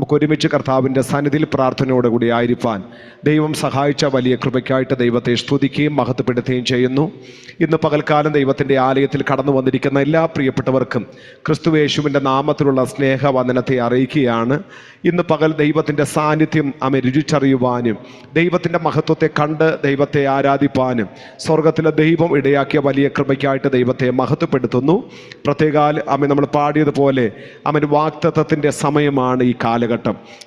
നമുക്ക് ഒരുമിച്ച് കർത്താവിന്റെ സന്നിധിയിൽ പ്രാർത്ഥനയോടുകൂടി ആയിരിക്കാൻ ദൈവം സഹായിച്ച വലിയ കൃപയ്ക്കായിട്ട് ദൈവത്തെ സ്തുതിക്കുകയും മഹത്വപ്പെടുത്തുകയും ചെയ്യുന്നു. ഇന്ന് പകൽക്കാലം ദൈവത്തിന്റെ ആലയത്തിൽ കടന്നു വന്നിരിക്കുന്ന എല്ലാ പ്രിയപ്പെട്ടവർക്കും ക്രിസ്തു യേശുവിന്റെ നാമത്തിലുള്ള സ്നേഹവന്ദനത്തെ അറിയിക്കുകയാണ്. ഇന്ന് പകൽ ദൈവത്തിന്റെ സാന്നിധ്യം അമ്മ രുചിച്ചറിയുവാനും ദൈവത്തിന്റെ മഹത്വത്തെ കണ്ട് ദൈവത്തെ ആരാധിപ്പാനും സ്വർഗത്തിലെ ദൈവം ഇടയാക്കിയ വലിയ കൃപയ്ക്കായിട്ട് ദൈവത്തെ മഹത്വപ്പെടുത്തുന്നു. പ്രത്യേകാൽ അമ്മ നമ്മൾ പാടിയതുപോലെ അമ്മൻ വാക്തത്വത്തിന്റെ സമയമാണ് ഈ കാലഘട്ടം.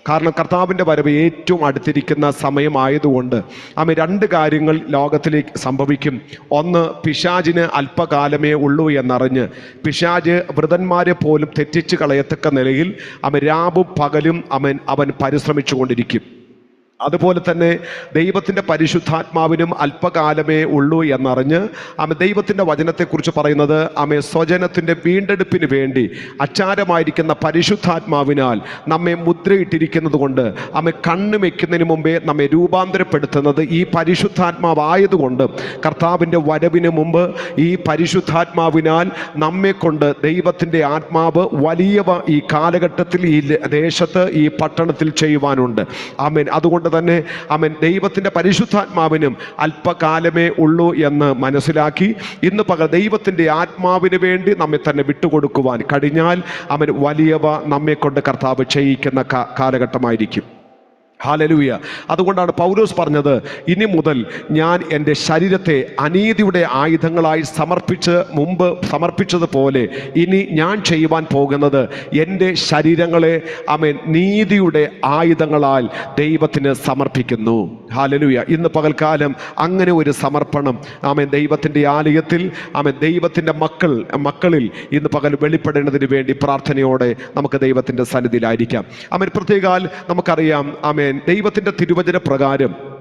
കാരണം കർത്താവിന്റെ വരവ് ഏറ്റവും അടുത്തിരിക്കുന്ന സമയമായതുകൊണ്ട് അമ്മ രണ്ട് കാര്യങ്ങൾ ലോകത്തിലേക്ക് സംഭവിക്കും. ഒന്ന് പിശാജിന് അല്പകാലമേ ഉള്ളൂ എന്നറിഞ്ഞ് പിശാജ് വൃതന്മാരെ പോലും തെറ്റിച്ച് കളയത്തക്ക നിലയിൽ അവൻ രാവും പകലും അവൻ അവൻ പരിശ്രമിച്ചു കൊണ്ടിരിക്കും അതുപോലെ തന്നെ ദൈവത്തിന്റെ പരിശുദ്ധാത്മാവിനും അല്പകാലമേ ഉള്ളൂ എന്നറിഞ്ഞ് ആമ ദൈവത്തിന്റെ വചനത്തെക്കുറിച്ച് പറയുന്നത് ആമെ സ്വജനത്തിന്റെ വീണ്ടെടുപ്പിന് വേണ്ടി അച്ചാരമായിരിക്കുന്ന പരിശുദ്ധാത്മാവിനാൽ നമ്മെ മുദ്രയിട്ടിരിക്കുന്നത് കൊണ്ട് ആമെ കണ്ണ് വയ്ക്കുന്നതിന് മുമ്പേ നമ്മെ രൂപാന്തരപ്പെടുത്തുന്നത് ഈ പരിശുദ്ധാത്മാവായതുകൊണ്ട് കർത്താവിന്റെ വരവിന് മുമ്പ് ഈ പരിശുദ്ധാത്മാവിനാൽ നമ്മെക്കൊണ്ട് ദൈവത്തിന്റെ ആത്മാവ് വലിയവ ഈ കാലഘട്ടത്തിൽ ഈ ദേശത്ത് ഈ പട്ടണത്തിൽ ചെയ്യുവാനുണ്ട്. ആമേൻ. അതുകൊണ്ട് തന്നെ അവൻ ദൈവത്തിന്റെ പരിശുദ്ധാത്മാവിനും അല്പകാലമേ ഉള്ളൂ എന്ന് മനസ്സിലാക്കി. ഇന്ന് പകൽ ദൈവത്തിന്റെ ആത്മാവിന് വേണ്ടി നമ്മെ തന്നെ വിട്ടുകൊടുക്കുവാൻ കഴിഞ്ഞാൽ അവൻ വലിയവ നമ്മെ കൊണ്ട് കർത്താവ് ചെയ്യിക്കുന്ന കാലഘട്ടമായിരിക്കും. ഹാലലൂയ അതുകൊണ്ടാണ് പൗലോസ് പറഞ്ഞത് ഇനി മുതൽ ഞാൻ എന്റെ ശരീരത്തെ അനീതിയുടെ ആയുധങ്ങളായി സമർപ്പിച്ച് മുമ്പ് സമർപ്പിച്ചതുപോലെ ഇനി ഞാൻ ചെയ്യുവാൻ പോകുന്നത് എന്റെ ശരീരങ്ങളെ അമേൻ നീതിയുടെ ആയുധങ്ങളാൽ ദൈവത്തിന് സമർപ്പിക്കുന്നു. ഹാലലൂയ ഇന്ന് പകൽക്കാലം അങ്ങനെ ഒരു സമർപ്പണം ആമേൻ ദൈവത്തിന്റെ ആലയത്തിൽ ആമേൻ ദൈവത്തിന്റെ മക്കൾ മക്കളിൽ ഇന്ന് പകൽ വെളിപ്പെടേണ്ടതിന് വേണ്ടി പ്രാർത്ഥനയോടെ നമുക്ക് ദൈവത്തിന്റെ സന്നിധിയിലായിരിക്കാം. ആമേൻ പ്രത്യേകാൽ നമുക്കറിയാം ആമേൻ ദൈവത്തിന്റെ തിരുവചന പ്രകാരം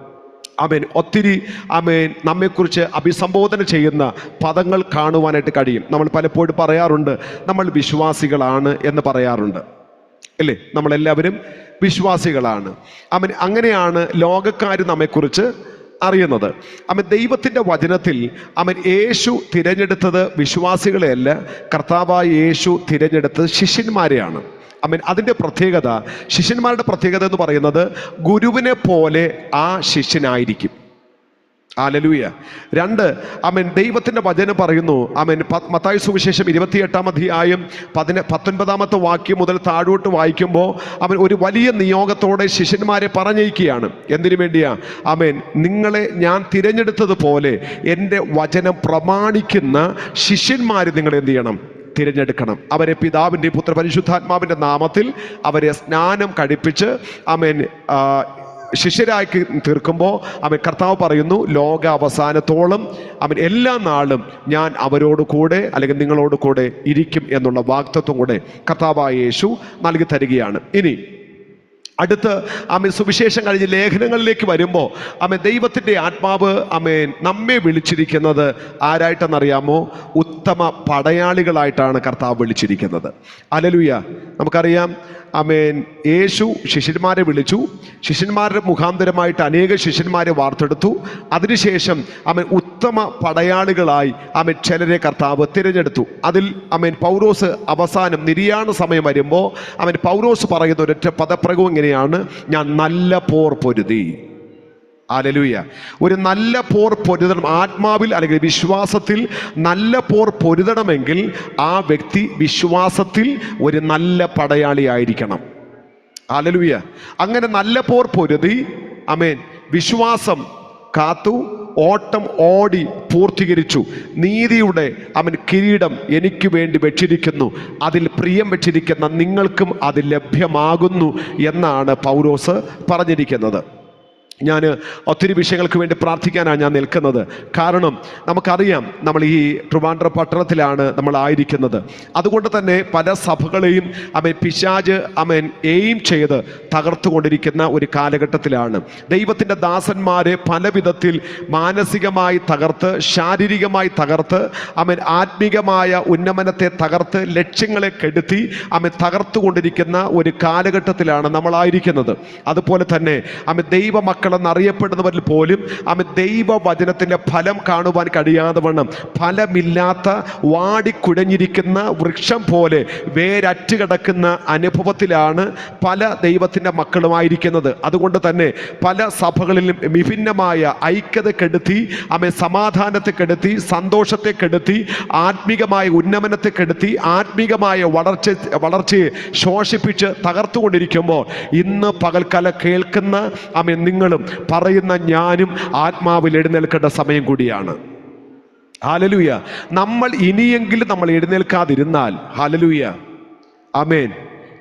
അമേൻ ഒത്തിരി അമേൻ നമ്മെക്കുറിച്ച് അഭിസംബോധന ചെയ്യുന്ന പദങ്ങൾ കാണുവാനായിട്ട് കഴിയും. നമ്മൾ പലപ്പോഴും പറയാറുണ്ട് നമ്മൾ വിശ്വാസികളാണ് എന്ന് പറയാറുണ്ട്. അല്ലേ? നമ്മളെല്ലാവരും വിശ്വാസികളാണ്. അവൻ അങ്ങനെയാണ് ലോകക്കാർ നമ്മെക്കുറിച്ച് അറിയുന്നത്. അവൻ ദൈവത്തിന്റെ വചനത്തിൽ അവൻ യേശു തിരഞ്ഞെടുത്തത് വിശ്വാസികളെയല്ല കർത്താവായ യേശു തിരഞ്ഞെടുത്തത് ശിഷ്യന്മാരെയാണ്. അമീൻ അതിന്റെ പ്രത്യേകത ശിഷ്യന്മാരുടെ പ്രത്യേകത എന്ന് പറയുന്നത് ഗുരുവിനെ പോലെ ആ ശിഷ്യനായിരിക്കും. ആലലൂയ രണ്ട് അമൻ ദൈവത്തിന്റെ വചനം പറയുന്നു അമൻ മത്തായ സുവിശേഷം ഇരുപത്തിയെട്ടാം അധ്യായം പതിന പത്തൊൻപതാമത്തെ വാക്യം മുതൽ താഴോട്ട് വായിക്കുമ്പോൾ അവൻ ഒരു വലിയ നിയോഗത്തോടെ ശിഷ്യന്മാരെ പറഞ്ഞയക്കുകയാണ്. എന്തിനു വേണ്ടിയാ? അമൻ നിങ്ങളെ ഞാൻ തിരഞ്ഞെടുത്തതുപോലെ എന്റെ വചനം പ്രമാണിക്കുന്ന ശിഷ്യന്മാർ നിങ്ങൾ എന്ത് ചെയ്യണം? തിരഞ്ഞെടുക്കണം. അവരെ പിതാവിന്റെ പുത്ര പരിശുദ്ധാത്മാവിന്റെ നാമത്തിൽ അവരെ സ്നാനം കഴിപ്പിച്ച് അമേൻ ആ, ശിഷ്യരാക്കി തീർക്കുമ്പോൾ അവൻ കർത്താവ് പറയുന്നു ലോക അവസാനത്തോളം അവൻ എല്ലാ നാളും ഞാൻ അവരോട് കൂടെ അല്ലെങ്കിൽ നിങ്ങളോട് കൂടെ ഇരിക്കും എന്നുള്ള വാക്തത്വം കൂടെ കർത്താവായ യേശു നൽകി തരികയാണ്. ഇനി അടുത്ത് ആമൻ സുവിശേഷം കഴിഞ്ഞ് ലേഖനങ്ങളിലേക്ക് വരുമ്പോൾ ആമൻ ദൈവത്തിന്റെ ആത്മാവ് ആമേൻ നമ്മെ വിളിച്ചിരിക്കുന്നത് ആരായിട്ടെന്നറിയാമോ? ഉത്തമ പടയാളികളായിട്ടാണ് കർത്താവ് വിളിച്ചിരിക്കുന്നത്. അലലുയ നമുക്കറിയാം ആമേൻ. യേശു ശിഷ്യന്മാരെ വിളിച്ചു. ശിഷ്യന്മാരുടെ മുഖാന്തരമായിട്ട് അനേക ശിഷ്യന്മാരെ വാർത്തെടുത്തു. അതിനുശേഷം അവൻ ഉത്തമ പടയാളികളായി അവൻ ചിലരെ കർത്താവ് തിരഞ്ഞെടുത്തു. അതിൽ അമേൻ പൗരോസ് അവസാനം നിര്യാണ സമയം വരുമ്പോൾ അവൻ പൗരോസ് പറയുന്ന ഒരൊറ്റ പദപ്രകവും ഇങ്ങനെയാണ്. ഞാൻ നല്ല പോർ പൊരുതി. ആലലൂയ ഒരു നല്ല പോർ പൊരുതണം ആത്മാവിൽ അല്ലെങ്കിൽ വിശ്വാസത്തിൽ നല്ല പോർ പൊരുതണമെങ്കിൽ ആ വ്യക്തി വിശ്വാസത്തിൽ ഒരു നല്ല പടയാളിയായിരിക്കണം ആലലൂയ അങ്ങനെ നല്ല പോർ പൊരുതി അമേൻ വിശ്വാസം കാത്തു ഓട്ടം ഓടി പൂർത്തീകരിച്ചു. നീതിയുടെ അവൻ കിരീടം എനിക്ക് വേണ്ടി വെച്ചിരിക്കുന്നു. അതിൽ പ്രിയം വെച്ചിരിക്കുന്ന നിങ്ങൾക്കും അത് ലഭ്യമാകുന്നു എന്നാണ് പൗരോസ് പറഞ്ഞിരിക്കുന്നത്. ഞാൻ ഒത്തിരി വിഷയങ്ങൾക്ക് വേണ്ടി പ്രാർത്ഥിക്കാനാണ് ഞാൻ നിൽക്കുന്നത്. കാരണം നമുക്കറിയാം നമ്മൾ ഈ ട്രിവാൻഡ്ര പട്ടണത്തിലാണ് നമ്മൾ ആയിരിക്കുന്നത്. അതുകൊണ്ട് തന്നെ പല സഭകളെയും അമൻ പിശാജ് അമൻ എയിം ചെയ്ത് തകർത്തുകൊണ്ടിരിക്കുന്ന ഒരു കാലഘട്ടത്തിലാണ്. ദൈവത്തിന്റെ ദാസന്മാരെ പല വിധത്തിൽ മാനസികമായി തകർത്ത് ശാരീരികമായി തകർത്ത് അവൻ ആത്മീകമായ ഉന്നമനത്തെ തകർത്ത് ലക്ഷ്യങ്ങളെ കെടുത്തി അവൻ തകർത്തുകൊണ്ടിരിക്കുന്ന ഒരു കാലഘട്ടത്തിലാണ് നമ്മളായിരിക്കുന്നത്. അതുപോലെ തന്നെ അവൻ ദൈവമക്കളെ മക്കളെന്നറിയപ്പെടുന്നവരിൽ പോലും ആമൻ ദൈവവചനത്തിന്റെ ഫലം കാണുവാൻ കഴിയാതെ വണ്ണം ഫലമില്ലാത്ത വാടിക്കുഴഞ്ഞിരിക്കുന്ന വൃക്ഷം പോലെ വേരറ്റ് കിടക്കുന്ന അനുഭവത്തിലാണ് പല ദൈവത്തിന്റെ മക്കളുമായിരിക്കുന്നത്. അതുകൊണ്ട് തന്നെ പല സഭകളിലും വിഭിന്നമായ ഐക്യത കെടുത്തി അമ്മ സമാധാനത്തെ കെടുത്തി സന്തോഷത്തെ കെടുത്തി ആത്മീകമായ ഉന്നമനത്തെ കെടുത്തി ആത്മീകമായ വളർച്ച വളർച്ചയെ ശോഷിപ്പിച്ച് തകർത്തുകൊണ്ടിരിക്കുമ്പോൾ ഇന്ന് പകൽക്കാല കേൾക്കുന്ന അമ്മ നിങ്ങളും പറയുന്ന ഞാനും ആത്മാവിൽ എഴുന്നേൽക്കേണ്ട സമയം കൂടിയാണ്. ഹാലലൂയ നമ്മൾ ഇനിയെങ്കിലും നമ്മൾ എഴുന്നേൽക്കാതിരുന്നാൽ ഹാലലൂയ അമേൻ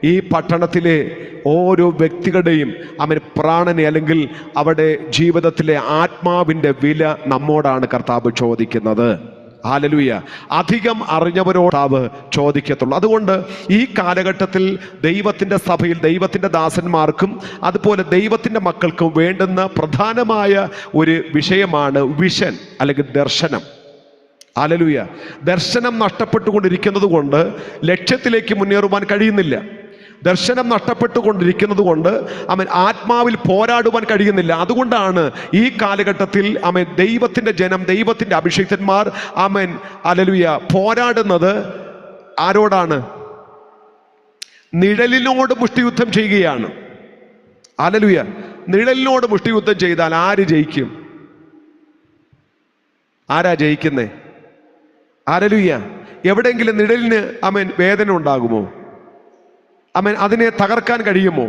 ഈ പട്ടണത്തിലെ ഓരോ വ്യക്തികളുടെയും അവൻ പ്രാണനെ അല്ലെങ്കിൽ അവിടെ ജീവിതത്തിലെ ആത്മാവിന്റെ വില നമ്മോടാണ് കർത്താവ് ചോദിക്കുന്നത്. ഹാലലൂയ. അധികം അറിഞ്ഞവരോടാവ് ചോദിക്കത്തുള്ളൂ. അതുകൊണ്ട് ഈ കാലഘട്ടത്തിൽ ദൈവത്തിന്റെ സഭയിൽ ദൈവത്തിന്റെ ദാസന്മാർക്കും അതുപോലെ ദൈവത്തിന്റെ മക്കൾക്കും വേണ്ടുന്ന പ്രധാനമായ ഒരു വിഷയമാണ് വിഷൻ അല്ലെങ്കിൽ ദർശനം. ആലലുയ ദർശനം നഷ്ടപ്പെട്ടുകൊണ്ടിരിക്കുന്നത് കൊണ്ട് ലക്ഷ്യത്തിലേക്ക് മുന്നേറുവാൻ കഴിയുന്നില്ല. ദർശനം നഷ്ടപ്പെട്ടുകൊണ്ടിരിക്കുന്നത് കൊണ്ട് അവൻ ആത്മാവിൽ പോരാടുവാൻ കഴിയുന്നില്ല. അതുകൊണ്ടാണ് ഈ കാലഘട്ടത്തിൽ അവൻ ദൈവത്തിന്റെ ജനം ദൈവത്തിന്റെ അഭിഷിക്തന്മാർ അവൻ അലലുയ പോരാടുന്നത് ആരോടാണ്? നിഴലിനോട് മുഷ്ടിയുദ്ധം ചെയ്യുകയാണ്. അലലുയ നിഴലിനോട് മുഷ്ടിയുദ്ധം ചെയ്താൽ ആര് ജയിക്കും? ആരാ ജയിക്കുന്നേ? അലലുയ എവിടെയെങ്കിലും നിഴലിന് അവൻ വേദന ഉണ്ടാകുമോ? അമൻ അതിനെ തകർക്കാൻ കഴിയുമോ?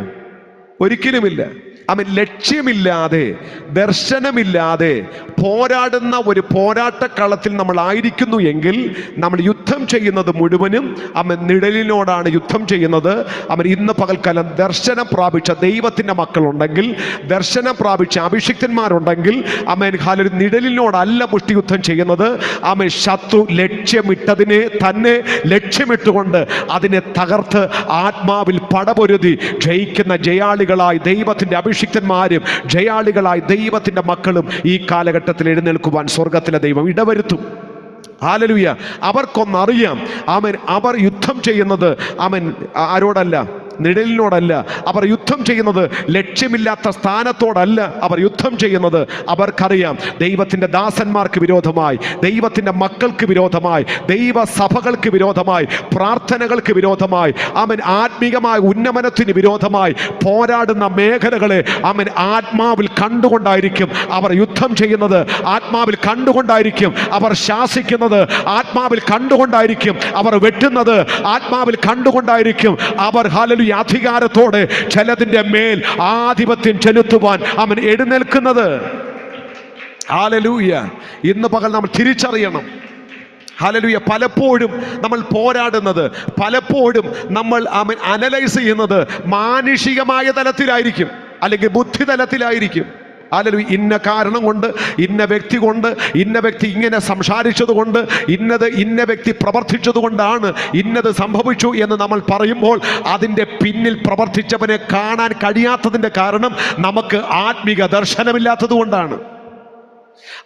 ഒരിക്കലുമില്ല. അവൻ ലക്ഷ്യമില്ലാതെ ദർശനമില്ലാതെ പോരാടുന്ന ഒരു പോരാട്ടക്കളത്തിൽ നമ്മൾ ആയിരിക്കുന്നു എങ്കിൽ നമ്മൾ യുദ്ധം ചെയ്യുന്നത് മുഴുവനും അവൻ നിഴലിനോടാണ് യുദ്ധം ചെയ്യുന്നത്. അവൻ ഇന്ന് പകൽക്കാലം ദർശനം പ്രാപിച്ച ദൈവത്തിന്റെ മക്കളുണ്ടെങ്കിൽ ദർശനം പ്രാപിച്ച അഭിഷിക്തന്മാരുണ്ടെങ്കിൽ അവൻ ഹാലൊരു നിഴലിനോടല്ല മുഷ്ടിയുദ്ധം ചെയ്യുന്നത്. അവൻ ശത്രു ലക്ഷ്യമിട്ടതിനെ തന്നെ ലക്ഷ്യമിട്ടുകൊണ്ട് അതിനെ തകർത്ത് ആത്മാവിൽ പടപൊരുതി ജയിക്കുന്ന ജയാളികളായി ദൈവത്തിന്റെ അഭിഷിക്തന്മാരും ജയാളികളായി ദൈവത്തിന്റെ മക്കളും ഈ കാലഘട്ടത്തിൽ എഴുന്നേൽക്കുവാൻ സ്വർഗത്തിലെ ദൈവം ഇടവരുത്തും. ആലലുയ അവർക്കൊന്നറിയാം. അവൻ അവർ യുദ്ധം ചെയ്യുന്നത് അവൻ ആരോടല്ല നിഴലിനോടല്ല. അവർ യുദ്ധം ചെയ്യുന്നത് ലക്ഷ്യമില്ലാത്ത സ്ഥാനത്തോടല്ല അവർ യുദ്ധം ചെയ്യുന്നത്. അവർക്കറിയാം ദൈവത്തിന്റെ ദാസന്മാർക്ക് വിരോധമായി ദൈവത്തിന്റെ മക്കൾക്ക് വിരോധമായി ദൈവസഭകൾക്ക് വിരോധമായി പ്രാർത്ഥനകൾക്ക് വിരോധമായി അവൻ ആത്മീകമായ ഉന്നമനത്തിന് വിരോധമായി പോരാടുന്ന മേഖലകളെ അവൻ ആത്മാവിൽ കണ്ടുകൊണ്ടായിരിക്കും അവർ യുദ്ധം ചെയ്യുന്നത്. ആത്മാവിൽ കണ്ടുകൊണ്ടായിരിക്കും അവർ ശാസിക്കുന്നത്. ആത്മാവിൽ കണ്ടുകൊണ്ടായിരിക്കും അവർ വെട്ടുന്നത്. ആത്മാവിൽ കണ്ടുകൊണ്ടായിരിക്കും അവർ ഹാലലു അധികാരത്തോടെ ചിലതിന്റെ മേൽ ആധിപത്യം ചെലുത്തുവാൻ അവൻ എഴുന്നേൽക്കുന്നത്. ഹാലലൂയ ഇന്ന് പകൽ നമ്മൾ തിരിച്ചറിയണം. ഹലലുയ പലപ്പോഴും നമ്മൾ പോരാടുന്നത് പലപ്പോഴും നമ്മൾ അവൻ അനലൈസ് ചെയ്യുന്നത് മാനുഷികമായ തലത്തിലായിരിക്കും അല്ലെങ്കിൽ ബുദ്ധി തലത്തിലായിരിക്കും അല്ലല്ലോ ഇന്ന കാരണം കൊണ്ട് ഇന്ന വ്യക്തി കൊണ്ട് ഇന്ന വ്യക്തി ഇങ്ങനെ സംസാരിച്ചത് കൊണ്ട് ഇന്നത് ഇന്ന വ്യക്തി പ്രവർത്തിച്ചത് കൊണ്ടാണ് ഇന്നത് സംഭവിച്ചു എന്ന് നമ്മൾ പറയുമ്പോൾ അതിന്റെ പിന്നിൽ പ്രവർത്തിച്ചവനെ കാണാൻ കഴിയാത്തതിന്റെ കാരണം നമുക്ക് ആത്മീക ദർശനമില്ലാത്തത് കൊണ്ടാണ്.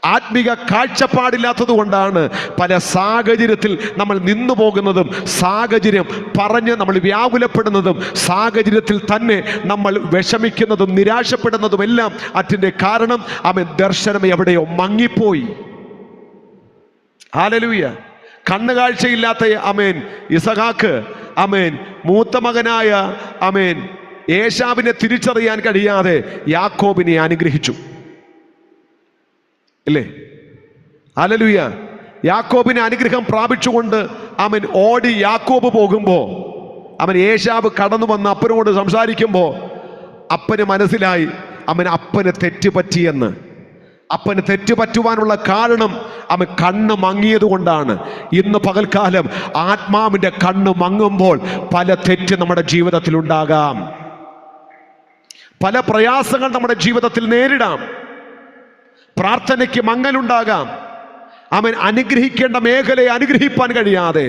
ആത്മിക കാഴ്ചപ്പാടില്ലാത്തത് കൊണ്ടാണ് പല സാഹചര്യത്തിൽ നമ്മൾ നിന്നു പോകുന്നതും സാഹചര്യം പറഞ്ഞ് നമ്മൾ വ്യാകുലപ്പെടുന്നതും സാഹചര്യത്തിൽ തന്നെ നമ്മൾ വിഷമിക്കുന്നതും നിരാശപ്പെടുന്നതും എല്ലാം അതിന്റെ കാരണം അവൻ ദർശനം എവിടെയോ മങ്ങിപ്പോയി. ആലലൂയ കണ്ണുകാഴ്ചയില്ലാത്ത അമേൻ. ഇസഹാക്ക് അമേൻ. മൂത്ത മകനായ അമേൻ. ഏഷാവിനെ തിരിച്ചറിയാൻ കഴിയാതെ യാക്കോബിനെ അനുഗ്രഹിച്ചു. ഇല്ലേ? അലലുയ യാക്കോബിനെ അനുഗ്രഹം പ്രാപിച്ചുകൊണ്ട് അവൻ ഓടി യാക്കോബ് പോകുമ്പോൾ അവൻ ഏഷാബ് കടന്നു വന്ന് അപ്പനോട് സംസാരിക്കുമ്പോൾ അപ്പന് മനസ്സിലായി അവൻ അപ്പന് തെറ്റുപറ്റിയെന്ന് അപ്പന് തെറ്റുപറ്റുവാനുള്ള കാരണം അവൻ കണ്ണ് മങ്ങിയത് കൊണ്ടാണ്. ഇന്ന് പകൽക്കാലം ആത്മാവിന്റെ കണ്ണ് മങ്ങുമ്പോൾ പല തെറ്റ് നമ്മുടെ ജീവിതത്തിൽ ഉണ്ടാകാം പല പ്രയാസങ്ങൾ നമ്മുടെ ജീവിതത്തിൽ നേരിടാം. പ്രാർത്ഥനയ്ക്ക് മങ്ങലുണ്ടാകാം. അവൻ അനുഗ്രഹിക്കേണ്ട മേഖലയെ അനുഗ്രഹിപ്പാൻ കഴിയാതെ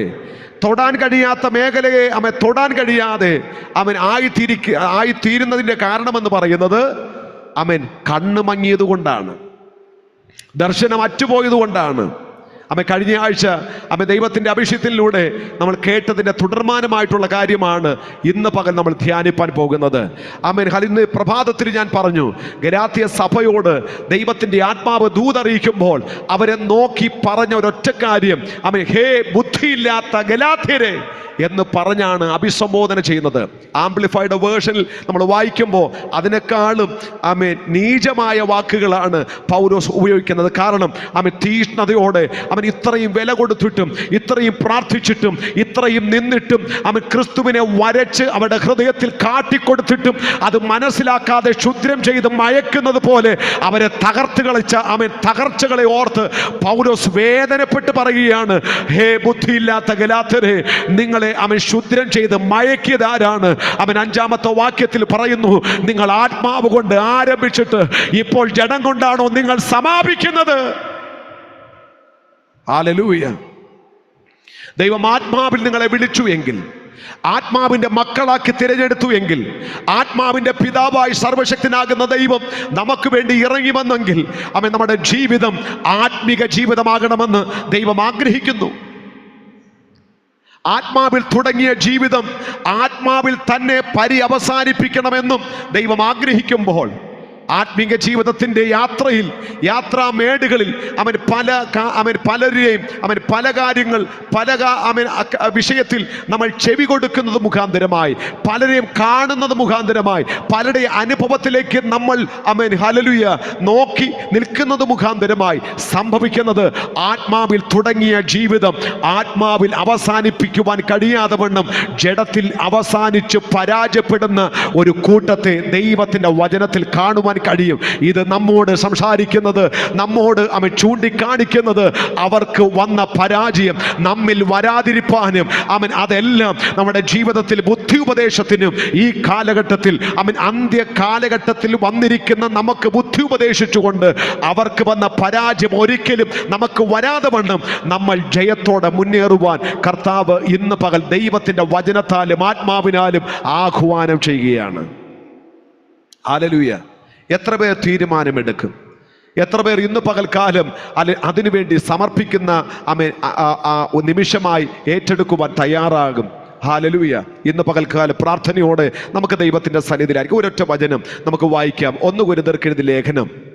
തൊടാൻ കഴിയാത്ത മേഖലയെ അവൻ തൊടാൻ കഴിയാതെ അവൻ ആയിത്തീരിക്ക ആയിത്തീരുന്നതിന്റെ കാരണമെന്ന് പറയുന്നത് അവൻ കണ്ണ് മങ്ങിയത് കൊണ്ടാണ് ദർശനം അറ്റുപോയത് കൊണ്ടാണ് അമ്മ കഴിഞ്ഞ ആഴ്ച അമ്മ ദൈവത്തിന്റെ അഭിഷേകത്തിലൂടെ നമ്മൾ കേട്ടതിന്റെ തുടർമാനമായിട്ടുള്ള കാര്യമാണ് ഇന്ന് പകൽ നമ്മൾ ധ്യാനിപ്പാൻ പോകുന്നത്. അമ്മൻ ഇന്ന് പ്രഭാതത്തിൽ ഞാൻ പറഞ്ഞു ഗരാത്തിയ സഭയോട് ദൈവത്തിന്റെ ആത്മാവ് ദൂതറിയിക്കുമ്പോൾ അവരെ നോക്കി പറഞ്ഞ ഒരൊറ്റ കാര്യം. അമ്മ ഹേ ബുദ്ധിയില്ലാത്ത ഗലാത്യരെ എന്ന് പറഞ്ഞാണ് അഭിസംബോധന ചെയ്യുന്നത്. ആംപ്ലിഫൈഡ് വേർഷനിൽ നമ്മൾ വായിക്കുമ്പോൾ അതിനേക്കാളും ആമേ നീചമായ വാക്കുകളാണ് പൗരോസ് ഉപയോഗിക്കുന്നത്. കാരണം ആമേ തീഷ്ണതയോടെ അവൻ ഇത്രയും വില കൊടുത്തിട്ടും ഇത്രയും പ്രാർത്ഥിച്ചിട്ടും ഇത്രയും നിന്നിട്ടും അവൻ ക്രിസ്തുവിനെ വരച്ച് അവരുടെ ഹൃദയത്തിൽ കാട്ടിക്കൊടുത്തിട്ടും അത് മനസ്സിലാക്കാതെ ക്ഷുദ്രം ചെയ്ത് മയക്കുന്നത് പോലെ അവരെ തകർത്ത് കളിച്ച അവൻ തകർച്ചകളെ ഓർത്ത് പൗരോസ് വേദനപ്പെട്ട് പറയുകയാണ് ഹേ ബുദ്ധിയില്ലാത്ത ഗലാത്തരെ നിങ്ങളെ അവൻ ശുദ്രം ചെയ്ത് മയക്കിയത് ആരാണ്? അവൻ അഞ്ചാമത്തെ വാക്യത്തിൽ പറയുന്നു നിങ്ങൾ ആത്മാവ് കൊണ്ട് ആരംഭിച്ചിട്ട് ഇപ്പോൾ ജഡം കൊണ്ടാണോ നിങ്ങൾ സമാപിക്കുന്നത്? ആലലൂയ ദൈവം ആത്മാവിൽ നിങ്ങളെ വിളിച്ചു എങ്കിൽ ആത്മാവിന്റെ മക്കളാക്കി തിരഞ്ഞെടുത്തു എങ്കിൽ ആത്മാവിന്റെ പിതാവായി സർവശക്തനാകുന്ന ദൈവം നമുക്ക് വേണ്ടി ഇറങ്ങി വന്നെങ്കിൽ അവൻ നമ്മുടെ ജീവിതം ആത്മീക ജീവിതമാകണമെന്ന് ദൈവം ആഗ്രഹിക്കുന്നു. ആത്മാവിൽ തുടങ്ങിയ ജീവിതം ആത്മാവിൽ തന്നെ പര്യവസാനിപ്പിക്കണമെന്നും ദൈവം ആഗ്രഹിക്കുമ്പോൾ ആത്മീക ജീവിതത്തിന്റെ യാത്രയിൽ യാത്രാമേടുകളിൽ അവൻ പല അവൻ പലരെയും അവൻ പല കാര്യങ്ങൾ പല അവൻ വിഷയത്തിൽ നമ്മൾ ചെവി കൊടുക്കുന്നത് മുഖാന്തരമായി പലരെയും കാണുന്നത് മുഖാന്തരമായി പലരുടെ അനുഭവത്തിലേക്ക് നമ്മൾ അവൻ ഹലലുയ നോക്കി നിൽക്കുന്നത് മുഖാന്തരമായി സംഭവിക്കുന്നത് ആത്മാവിൽ തുടങ്ങിയ ജീവിതം ആത്മാവിൽ അവസാനിപ്പിക്കുവാൻ കഴിയാതെ വണ്ണം ജഡത്തിൽ അവസാനിച്ച് പരാജയപ്പെടുന്ന ഒരു കൂട്ടത്തെ ദൈവത്തിന്റെ വചനത്തിൽ കാണുവാൻ കഴിയും. ഇത് നമ്മോട് സംസാരിക്കുന്നത് നമ്മോട് അവൻ ചൂണ്ടിക്കാണിക്കുന്നത് അവർക്ക് വന്ന പരാജയം നമ്മിൽ വരാതിരിപ്പാനും അവൻ അതെല്ലാം നമ്മുടെ ജീവിതത്തിൽ ബുദ്ധി ഉപദേശത്തിനും ഈ കാലഘട്ടത്തിൽ അവൻ അന്ത്യ കാലഘട്ടത്തിൽ വന്നിരിക്കുന്ന നമുക്ക് ബുദ്ധി ഉപദേശിച്ചുകൊണ്ട് അവർക്ക് വന്ന പരാജയം ഒരിക്കലും നമുക്ക് വരാതെ വണ്ണം നമ്മൾ ജയത്തോടെ മുന്നേറുവാൻ കർത്താവ് ഇന്ന് പകൽ ദൈവത്തിന്റെ വചനത്താലും ആത്മാവിനാലും ആഹ്വാനം ചെയ്യുകയാണ്. ആലലൂയ എത്ര പേർ തീരുമാനമെടുക്കും? എത്ര പേർ ഇന്ന് പകൽക്കാലം അല്ലെ അതിനുവേണ്ടി സമർപ്പിക്കുന്ന അമേ നിമിഷമായി ഏറ്റെടുക്കുവാൻ തയ്യാറാകും? ഹാലലൂയ ഇന്ന് പകൽക്കാലം പ്രാർത്ഥനയോടെ നമുക്ക് ദൈവത്തിന്റെ സന്നിധിയിലായിരിക്കും. ഒരൊറ്റ വചനം നമുക്ക് വായിക്കാം. ഒന്ന് ഗുരുതർക്കെഴുതി ലേഖനം.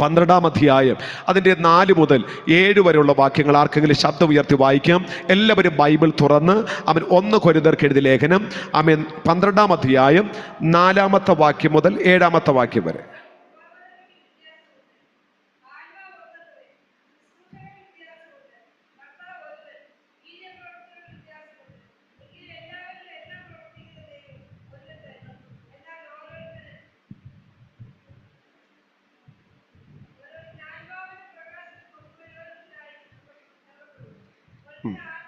പന്ത്രണ്ടാം അധ്യായം അതിന്റെ നാല് മുതൽ ഏഴ് വരെയുള്ള വാക്യങ്ങൾ ആർക്കെങ്കിലും ശബ്ദം ഉയർത്തി വായിക്കാം. എല്ലാവരും ബൈബിൾ തുറന്ന് അവൻ ഒന്ന് കൊരുതർക്ക് എഴുതി ലേഖനം അവൻ പന്ത്രണ്ടാം അധ്യായം നാലാമത്തെ വാക്യം മുതൽ ഏഴാമത്തെ വാക്യം വരെ ും. Hmm.